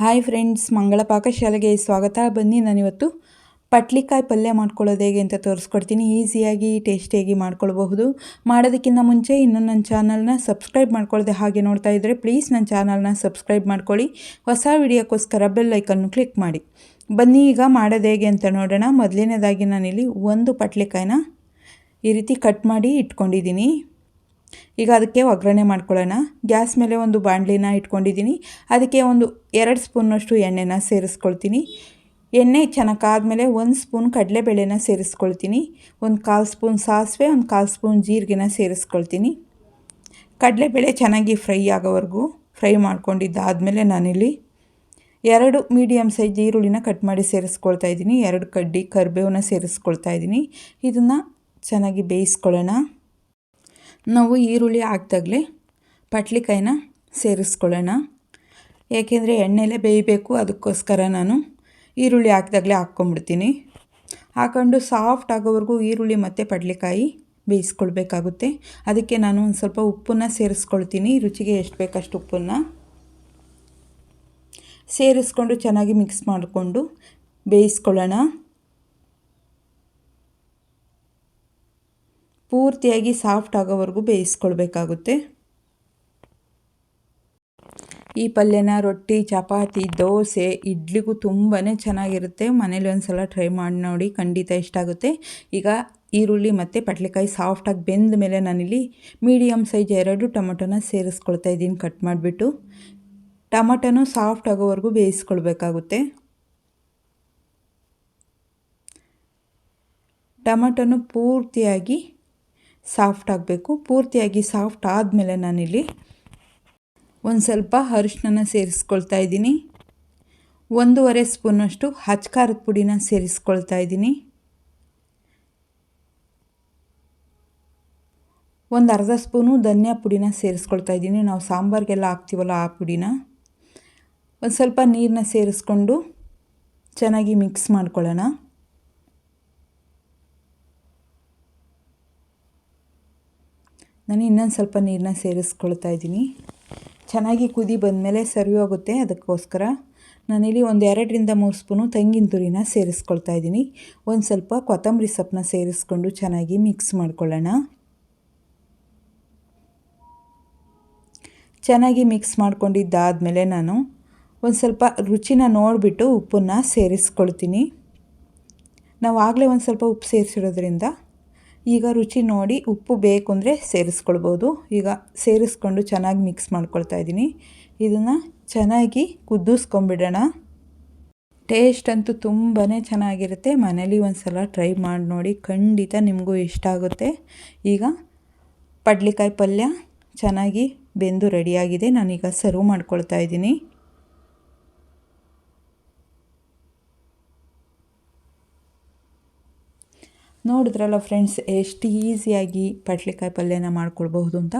Hi friends ಮಂಗಳ ಪಾಕಶಾಲೆಗೆ ಸ್ವಾಗತ. ಬನ್ನಿ, ನಾನಿವತ್ತು ಪಟ್ಲಿಕಾಯಿ ಪಲ್ಯ ಮಾಡ್ಕೊಳ್ಳೋದು ಹೇಗೆ ಅಂತ ತೋರಿಸ್ಕೊಡ್ತೀನಿ. ಈಸಿಯಾಗಿ, ಟೇಸ್ಟಿಯಾಗಿ ಮಾಡ್ಕೊಳ್ಬಹುದು. ಮಾಡೋದಕ್ಕಿಂತ ಮುಂಚೆ ಇನ್ನೂ ನನ್ನ ಚಾನಲ್ನ ಸಬ್ಸ್ಕ್ರೈಬ್ ಮಾಡ್ಕೊಳ್ಳದೆ ಹಾಗೆ ನೋಡ್ತಾ ಇದ್ದರೆ ಪ್ಲೀಸ್ ನನ್ನ ಚಾನಲ್ನ ಸಬ್ಸ್ಕ್ರೈಬ್ ಮಾಡ್ಕೊಳ್ಳಿ. ಹೊಸ ವಿಡಿಯೋಕ್ಕೋಸ್ಕರ ಬೆಲ್ ಐಕನ್ನು ಕ್ಲಿಕ್ ಮಾಡಿ. ಬನ್ನಿ, ಈಗ ಮಾಡೋದು ಹೇಗೆ ಅಂತ ನೋಡೋಣ. ಮೊದಲನೇದಾಗಿ ನಾನಿಲ್ಲಿ ಒಂದು ಪಟ್ಲಿಕಾಯಿನ ಈ ರೀತಿ ಕಟ್ ಮಾಡಿ ಇಟ್ಕೊಂಡಿದ್ದೀನಿ. ಈಗ ಅದಕ್ಕೆ ಒಗ್ಗರಣೆ ಮಾಡ್ಕೊಳ್ಳೋಣ. ಗ್ಯಾಸ್ ಮೇಲೆ ಒಂದು ಬಾಣಲಿನ ಇಟ್ಕೊಂಡಿದ್ದೀನಿ. ಅದಕ್ಕೆ ಒಂದು ಎರಡು ಸ್ಪೂನಷ್ಟು ಎಣ್ಣೆನ ಸೇರಿಸ್ಕೊಳ್ತೀನಿ. ಎಣ್ಣೆ ಚೆನ್ನಾಗಾದ್ಮೇಲೆ ಒಂದು ಸ್ಪೂನ್ ಕಡಲೆಬೇಳೆನ ಸೇರಿಸ್ಕೊಳ್ತೀನಿ. ಒಂದು ಕಾಲು ಸ್ಪೂನ್ ಸಾಸಿವೆ, ಒಂದು ಕಾಲು ಸ್ಪೂನ್ ಜೀರಿಗೆನ ಸೇರಿಸ್ಕೊಳ್ತೀನಿ. ಕಡಲೆಬೇಳೆ ಚೆನ್ನಾಗಿ ಫ್ರೈ ಆಗೋವರೆಗೂ ಫ್ರೈ ಮಾಡ್ಕೊಂಡಿದ್ದಾದಮೇಲೆ ನಾನಿಲ್ಲಿ ಎರಡು ಮೀಡಿಯಮ್ ಸೈಜ್ ಈರುಳ್ಳಿನ ಕಟ್ ಮಾಡಿ ಸೇರಿಸ್ಕೊಳ್ತಾ ಇದ್ದೀನಿ. ಎರಡು ಕಡ್ಡಿ ಕರಿಬೇವನ್ನ ಸೇರಿಸ್ಕೊಳ್ತಾ ಇದ್ದೀನಿ. ಇದನ್ನು ಚೆನ್ನಾಗಿ ಬೇಯಿಸ್ಕೊಳ್ಳೋಣ. ನಾವು ಈರುಳ್ಳಿ ಹಾಕ್ದಾಗಲೇ ಪಟ್ಲಿಕಾಯಿನ ಸೇರಿಸ್ಕೊಳ್ಳೋಣ. ಏಕೆಂದರೆ ಎಣ್ಣೆಲೆ ಬೇಯಬೇಕು, ಅದಕ್ಕೋಸ್ಕರ ನಾನು ಈರುಳ್ಳಿ ಹಾಕ್ದಾಗಲೇ ಹಾಕ್ಕೊಂಬಿಡ್ತೀನಿ. ಹಾಕೊಂಡು ಸಾಫ್ಟ್ ಆಗೋವರೆಗೂ ಈರುಳ್ಳಿ ಮತ್ತು ಪಡ್ಲಿಕಾಯಿ ಬೇಯಿಸ್ಕೊಳ್ಬೇಕಾಗುತ್ತೆ. ಅದಕ್ಕೆ ನಾನು ಒಂದು ಸ್ವಲ್ಪ ಉಪ್ಪನ್ನು ಸೇರಿಸ್ಕೊಳ್ತೀನಿ. ರುಚಿಗೆ ಎಷ್ಟು ಬೇಕಷ್ಟು ಉಪ್ಪನ್ನು ಸೇರಿಸ್ಕೊಂಡು ಚೆನ್ನಾಗಿ ಮಿಕ್ಸ್ ಮಾಡಿಕೊಂಡು ಬೇಯಿಸ್ಕೊಳ್ಳೋಣ. ಪೂರ್ತಿಯಾಗಿ ಸಾಫ್ಟ್ ಆಗೋವರೆಗೂ ಬೇಯಿಸ್ಕೊಳ್ಬೇಕಾಗುತ್ತೆ. ಈ ಪಲ್ಯನ ರೊಟ್ಟಿ, ಚಪಾತಿ, ದೋಸೆ, ಇಡ್ಲಿಗೂ ತುಂಬಾ ಚೆನ್ನಾಗಿರುತ್ತೆ. ಮನೇಲಿ ಒಂದು ಸಲ ಟ್ರೈ ಮಾಡಿ ನೋಡಿ, ಖಂಡಿತ ಇಷ್ಟ ಆಗುತ್ತೆ. ಈಗ ಈರುಳ್ಳಿ ಮತ್ತು ಪಟ್ಲಿಕಾಯಿ ಸಾಫ್ಟಾಗಿ ಬೆಂದ ಮೇಲೆ ನಾನಿಲ್ಲಿ ಮೀಡಿಯಮ್ ಸೈಜ್ ಎರಡು ಟೊಮೊಟೊನ ಸೇರಿಸ್ಕೊಳ್ತಾ ಇದ್ದೀನಿ ಕಟ್ ಮಾಡಿಬಿಟ್ಟು. ಟೊಮೊಟೊನೂ ಸಾಫ್ಟ್ ಆಗೋವರೆಗೂ ಬೇಯಿಸ್ಕೊಳ್ಬೇಕಾಗುತ್ತೆ. ಟೊಮೊಟೊನು ಪೂರ್ತಿಯಾಗಿ ಸಾಫ್ಟ್ ಆಗಬೇಕು. ಪೂರ್ತಿಯಾಗಿ ಸಾಫ್ಟ್ ಆದಮೇಲೆ ನಾನಿಲ್ಲಿ ಒಂದು ಸ್ವಲ್ಪ ಅರಿಶಿನ ಸೇರಿಸ್ಕೊಳ್ತಾ ಇದ್ದೀನಿ. ಒಂದೂವರೆ ಸ್ಪೂನಷ್ಟು ಹಚ್ಕಾರದ ಪುಡಿನ ಸೇರಿಸ್ಕೊಳ್ತಾ ಇದ್ದೀನಿ. ಒಂದು ಅರ್ಧ ಸ್ಪೂನು ಧನಿಯಾ ಪುಡಿನ ಸೇರಿಸ್ಕೊಳ್ತಾ ಇದ್ದೀನಿ. ನಾವು ಸಾಂಬಾರಿಗೆಲ್ಲ ಹಾಕ್ತೀವಲ್ಲ ಆ ಪುಡಿನ. ಒಂದು ಸ್ವಲ್ಪ ನೀರನ್ನ ಸೇರಿಸ್ಕೊಂಡು ಚೆನ್ನಾಗಿ ಮಿಕ್ಸ್ ಮಾಡ್ಕೊಳ್ಳೋಣ. ನಾನು ಇನ್ನೊಂದು ಸ್ವಲ್ಪ ನೀರನ್ನ ಸೇರಿಸ್ಕೊಳ್ತಾ ಇದ್ದೀನಿ. ಚೆನ್ನಾಗಿ ಕುದಿ ಬಂದಮೇಲೆ ಸರಿ ಹೋಗುತ್ತೆ ಅದಕ್ಕೋಸ್ಕರ. ನಾನಿಲ್ಲಿ ಒಂದು ಎರಡರಿಂದ ಮೂರು ಸ್ಪೂನು ತೆಂಗಿನ ತುರಿನ ಸೇರಿಸ್ಕೊಳ್ತಾ ಇದ್ದೀನಿ. ಒಂದು ಸ್ವಲ್ಪ ಕೊತ್ತಂಬರಿ ಸೊಪ್ಪನ್ನ ಸೇರಿಸ್ಕೊಂಡು ಚೆನ್ನಾಗಿ ಮಿಕ್ಸ್ ಮಾಡ್ಕೊಳ್ಳೋಣ. ಚೆನ್ನಾಗಿ ಮಿಕ್ಸ್ ಮಾಡ್ಕೊಂಡಿದ್ದಾದಮೇಲೆ ನಾನು ಒಂದು ಸ್ವಲ್ಪ ರುಚಿನ ನೋಡಿಬಿಟ್ಟು ಉಪ್ಪನ್ನು ಸೇರಿಸ್ಕೊಳ್ತೀನಿ. ನಾವು ಆಗಲೇ ಒಂದು ಸ್ವಲ್ಪ ಉಪ್ಪು ಸೇರಿಸಿರೋದ್ರಿಂದ ಈಗ ರುಚಿ ನೋಡಿ ಉಪ್ಪು ಬೇಕು ಅಂದರೆ ಸೇರಿಸ್ಕೊಳ್ಬೋದು. ಈಗ ಸೇರಿಸ್ಕೊಂಡು ಚೆನ್ನಾಗಿ ಮಿಕ್ಸ್ ಮಾಡ್ಕೊಳ್ತಾ ಇದ್ದೀನಿ. ಇದನ್ನು ಚೆನ್ನಾಗಿ ಕುದ್ದಿಸ್ಕೊಂಬಿಡೋಣ ಟೇಸ್ಟ್ ಅಂತೂ ತುಂಬಾ ಚೆನ್ನಾಗಿರುತ್ತೆ. ಮನೇಲಿ ಒಂದು ಸಲ ಟ್ರೈ ಮಾಡಿ ನೋಡಿ ಖಂಡಿತ ನಿಮಗೂ ಇಷ್ಟ ಆಗುತ್ತೆ. ಈಗ ಪಡ್ಲಿಕಾಯಿ ಪಲ್ಯ ಚೆನ್ನಾಗಿ ಬೆಂದು ರೆಡಿಯಾಗಿದೆ ನಾನೀಗ ಸರ್ವ್ ಮಾಡ್ಕೊಳ್ತಾ ಇದ್ದೀನಿ. ನೋಡಿದ್ರಲ್ಲ ಫ್ರೆಂಡ್ಸ್ ಎಷ್ಟು ಈಸಿಯಾಗಿ ಪಟ್ಲಿಕಾಯಿ ಪಲ್ಯನ ಮಾಡ್ಕೊಳ್ಬಹುದು ಅಂತ.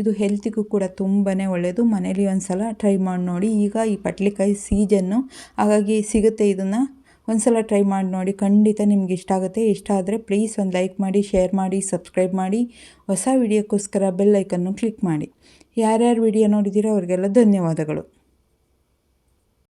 ಇದು ಹೆಲ್ತಿಗೂ ಕೂಡ ತುಂಬಾ ಒಳ್ಳೆಯದು ಮನೇಲಿ ಒಂದು ಸಲ ಟ್ರೈ ಮಾಡಿ ನೋಡಿ. ಈಗ ಈ ಪಟ್ಲಿಕಾಯಿ ಸೀಜನ್ನು ಹಾಗಾಗಿ ಸಿಗುತ್ತೆ ಇದನ್ನು. ಒಂದು ಸಲ ಟ್ರೈ ಮಾಡಿ ನೋಡಿ. ಖಂಡಿತ ನಿಮ್ಗೆ ಇಷ್ಟ ಆಗುತ್ತೆ. ಇಷ್ಟ ಆದರೆ ಪ್ಲೀಸ್ ಒಂದು ಲೈಕ್ ಮಾಡಿ ಶೇರ್ ಮಾಡಿ ಸಬ್ಸ್ಕ್ರೈಬ್ ಮಾಡಿ. ಹೊಸ ವಿಡಿಯೋಕ್ಕೋಸ್ಕರ ಬೆಲ್ ಐಕನ್ನು ಕ್ಲಿಕ್ ಮಾಡಿ. ಯಾರ್ಯಾರು ವಿಡಿಯೋ ನೋಡಿದ್ದೀರೋ ಅವರಿಗೆಲ್ಲ ಧನ್ಯವಾದಗಳು.